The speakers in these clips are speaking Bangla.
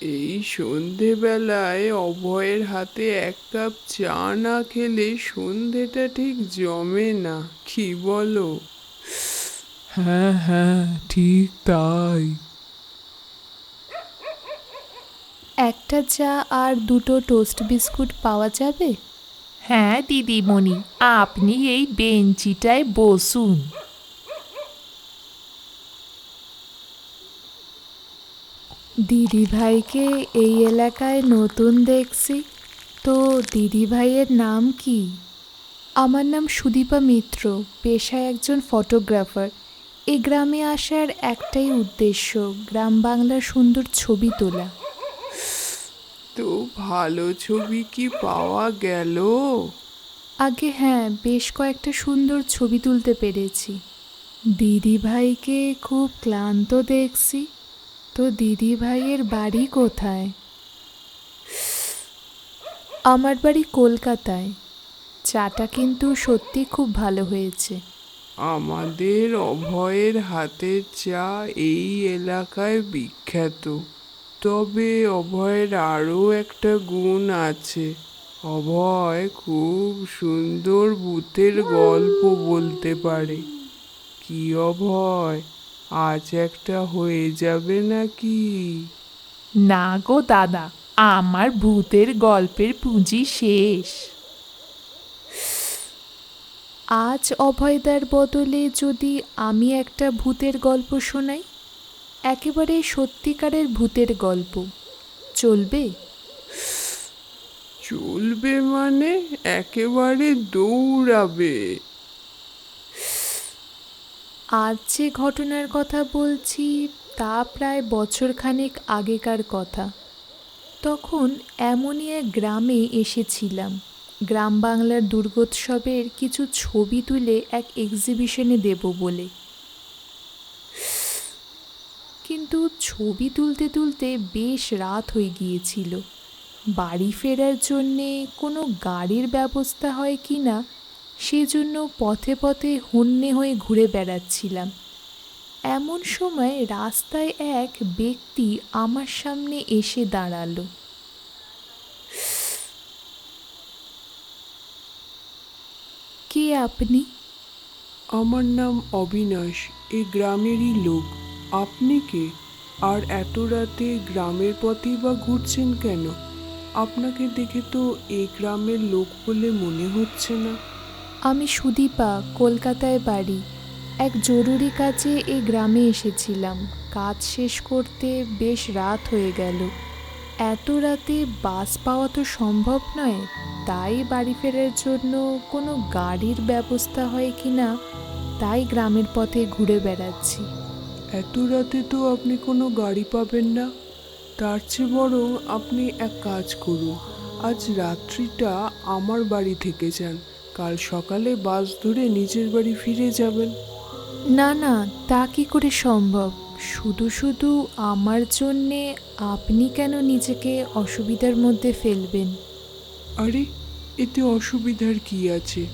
এই সন্ধেবেলায় অভয়ের হাতে এক কাপ চা না খেলে সন্ধেটা ঠিক জমে না কি বলো? হ্যাঁ হ্যাঁ ঠিক তাই। একটা চা আর দুটো টোস্ট বিস্কুট পাওয়া যাবে? হ্যাঁ দিদিমণি আপনি এই বেঞ্চিটায় বসুন। দিদি ভাইকে এই এলাকায় নতুন দেখছি। তো দিদি ভাইয়ের নাম কি? আমার নাম সুদীপা মিত্র পেশায় একজন ফটোগ্রাফার। এ গ্রামে আসার একটাই উদ্দেশ্য গ্রাম বাংলার সুন্দর ছবি তোলা। তো ভালো ছবি কি পাওয়া গেল? আগে হ্যাঁ বেশ কয়েকটা সুন্দর ছবি তুলতে পেরেছি। দিদি ভাইকে খুব ক্লান্ত দেখছি। তো দিদি ভাইয়ের বাড়ি কোথায়? আমার বাড়ি কলকাতায়। চাটা কিন্তু সত্যি খুব ভালো হয়েছে। আমাদের অভয়ের হাতের চা এই এলাকায় বিখ্যাত। তবে অভয়ের আরও একটা গুণ আছে। অভয় খুব সুন্দর ভূতের গল্প বলতে পারে। কি অভয়? আজ একটা হয়ে যাবে নাকি? না গো দাদা আমার ভূতের গল্পের পুঁজি শেষ। আজ অভয়দার বদলে যদি আমি একটা ভূতের গল্প শোনাই একেবারে সত্যিকারের ভূতের গল্প। চলবে? চলবে মানে একেবারে দৌড়াবে। আজ যে ঘটনার কথা বলছি, তা প্রায় বছরখানেক আগেকার কথা। তখন এমনই এক গ্রামে এসেছিলাম। গ্রাম বাংলার দুর্গোৎসবের কিছু ছবি তুলে এক এক্সিবিশনে দেব বলে। কিন্তু ছবি তুলতে তুলতে বেশ রাত হয়ে গিয়েছিল। বাড়ি ফেরার জন্যে কোনো গাড়ির ব্যবস্থা হয় কি না সেজন্য পথে পথে হন্যে হয়ে ঘুরে বেড়াচ্ছিলাম। এমন সময় রাস্তায় এক ব্যক্তি আমার সামনে এসে দাঁড়াল। কে আপনি? আমার নাম অবিনাশ এই গ্রামেরই লোক। আপনি কে? আর এত রাতে গ্রামের পথেই বা ঘুরছেন কেন? আপনাকে দেখে তো এই গ্রামের লোক বলে মনে হচ্ছে না। আমি সুদীপা, কলকাতায় বাড়ি। এক জরুরি কাজে এই গ্রামে এসেছিলাম। কাজ শেষ করতে বেশ রাত হয়ে গেল। এত রাতে বাস পাওয়া তো সম্ভব নয়। তাই বাড়ি ফেরার জন্য কোনো গাড়ির ব্যবস্থা হয় কি না, তাই গ্রামের পথে ঘুরে বেড়াচ্ছি। এত রাতে তো আপনি কোনো গাড়ি পাবেন না। তার চেয়ে বরং আপনি এক কাজ করুন। আজ রাত্রিটা আমার বাড়ি থেকে যান। কাল সকালে বাস ধরে নিজের বাড়ি ফিরে যাবেন। না না তা কি করে সম্ভব? শুধু শুধু আমার জন্যে আপনি কেন নিজেকে অসুবিধার মধ্যে ফেলবেন? আরে এতে অসুবিধার কি আছে?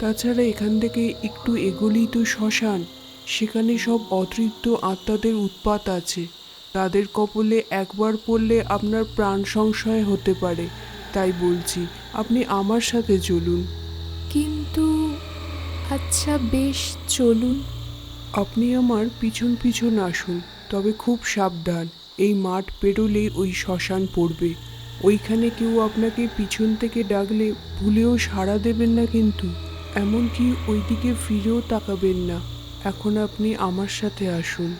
তাছাড়া এখান থেকে একটু এগোলেই তো শ্মশান। সেখানে সব অতৃপ্ত আত্মাদের উৎপাত আছে। তাদের কপলে একবার পড়লে আপনার প্রাণ সংশয় হতে পারে। তাই বলছি আপনি আমার সাথে চলুন। আচ্ছা বেশ, চলুন। আপনি আমার পিছন পিছন আসুন, তবে খুব সাবধান। এই মাঠ পেরোলেই ওই শ্মশান পড়বে। ওইখানে কেউ আপনাকে পিছন থেকে ডাকলে ভুলেও সাড়া দেবেন না কিন্তু। এমনকি ওইদিকে ফিরেও তাকাবেন না। এখন আপনি আমার সাথে আসুন।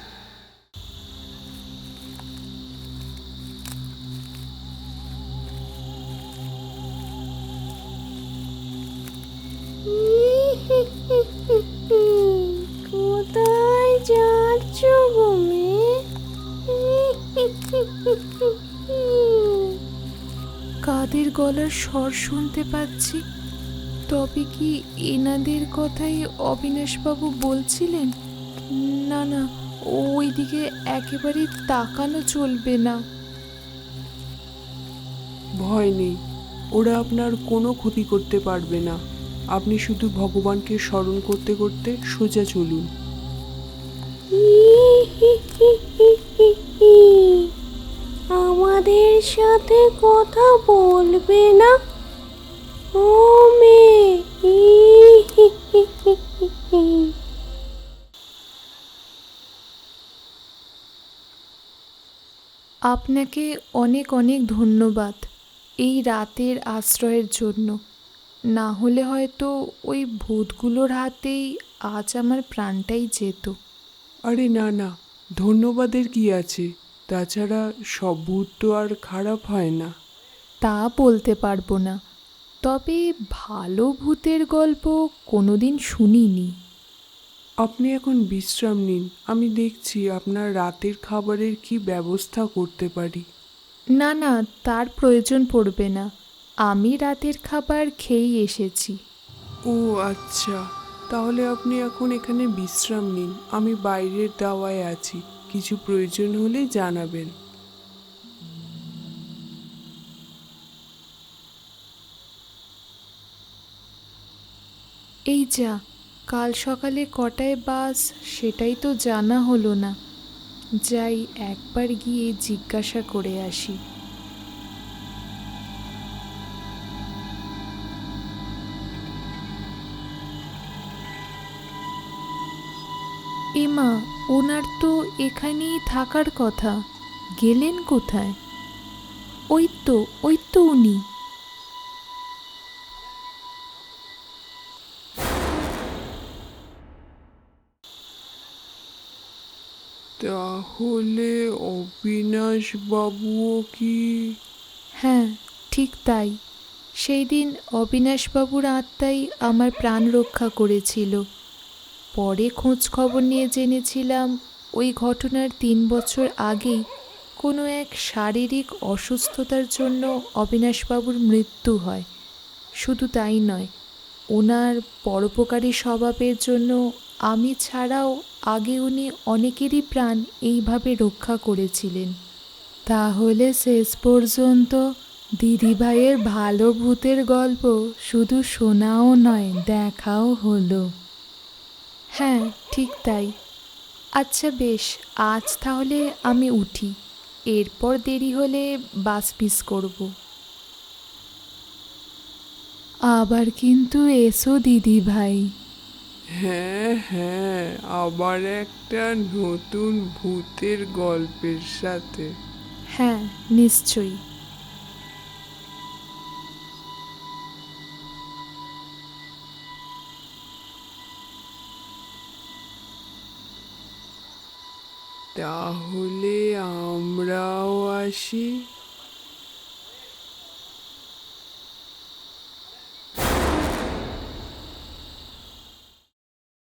কাদের গলার স্বর শুনতে পাচ্ছি? তবে কি এনাদের কথাই অবিনাশবাবু বলছিলেন? না না ওইদিকে একেবারে তাকানো চলবে না। ভয় নেই ওরা আপনার কোনো ক্ষতি করতে পারবে না। আপনি শুধু ভগবানকে স্মরণ করতে করতে সোজা চলুন। আমাদের সাথে কথা বলবে না ও মেয়ে। আপনাকে অনেক অনেক ধন্যবাদ এই রাতের আশ্রয়ের জন্য না হলে হয়তো ওই ভূতগুলোর হাতেই আজ আমার প্রাণটাই যেত আরে না না ধন্যবাদের কি আছে তাছাড়া সব ভূত তো আর খারাপ হয় না। তা বলতে পারব না। তবে ভালো ভূতের গল্প কোনোদিন শুনিনি। আপনি এখন বিশ্রাম নিন। আমি দেখছি আপনার রাতের খাবারের কি ব্যবস্থা করতে পারি। না না তার প্রয়োজন পড়বে না। আমি রাতের খাবার খেয়েই এসেছি। ও আচ্ছা। তাহলে আপনি এখন এখানে বিশ্রাম নিন। আমি বাইরের দাওয়ায় আছি। কিছু প্রয়োজন হলে জানাবেন। এই যা, কাল সকালে কটায় বাস সেটাই তো জানা হলো না। যাই একবার গিয়ে জিজ্ঞাসা করে আসি। এমা ওনার তো এখানেই থাকার কথা। গেলেন কোথায়? ওই তো ওই তো উনি। তাহলে অবিনাশ বাবুও কি? হ্যাঁ ঠিক তাই। সেই দিন অবিনাশবাবুর আত্মাই আমার প্রাণ রক্ষা করেছিল। পরে খোঁজ খবর নিয়ে জেনেছিলাম, ওই ঘটনার তিন বছর আগেই কোনো এক শারীরিক অসুস্থতার জন্য অবিনাশবাবুর মৃত্যু হয়। শুধু তাই নয়, ওনার পরোপকারী স্বভাবের জন্য আমি ছাড়াও আগে উনি অনেকেরই প্রাণ এইভাবে রক্ষা করেছিলেন। তাহলে শেষ পর্যন্ত দিদিভাইয়ের ভালো ভূতের গল্প শুধু শোনাও নয়, দেখাও হলো। হ্যাঁ ঠিক তাই। আচ্ছা বেশ আজ তাহলে আমি উঠি। এরপর দেরি হলে বাস মিস করব। আবার কিন্তু এসো দিদি ভাই। হ্যাঁ হ্যাঁ আবার একটা নতুন ভূতের গল্পের সাথে। হ্যাঁ নিশ্চয়ই। তাহলে আমরাও আসি।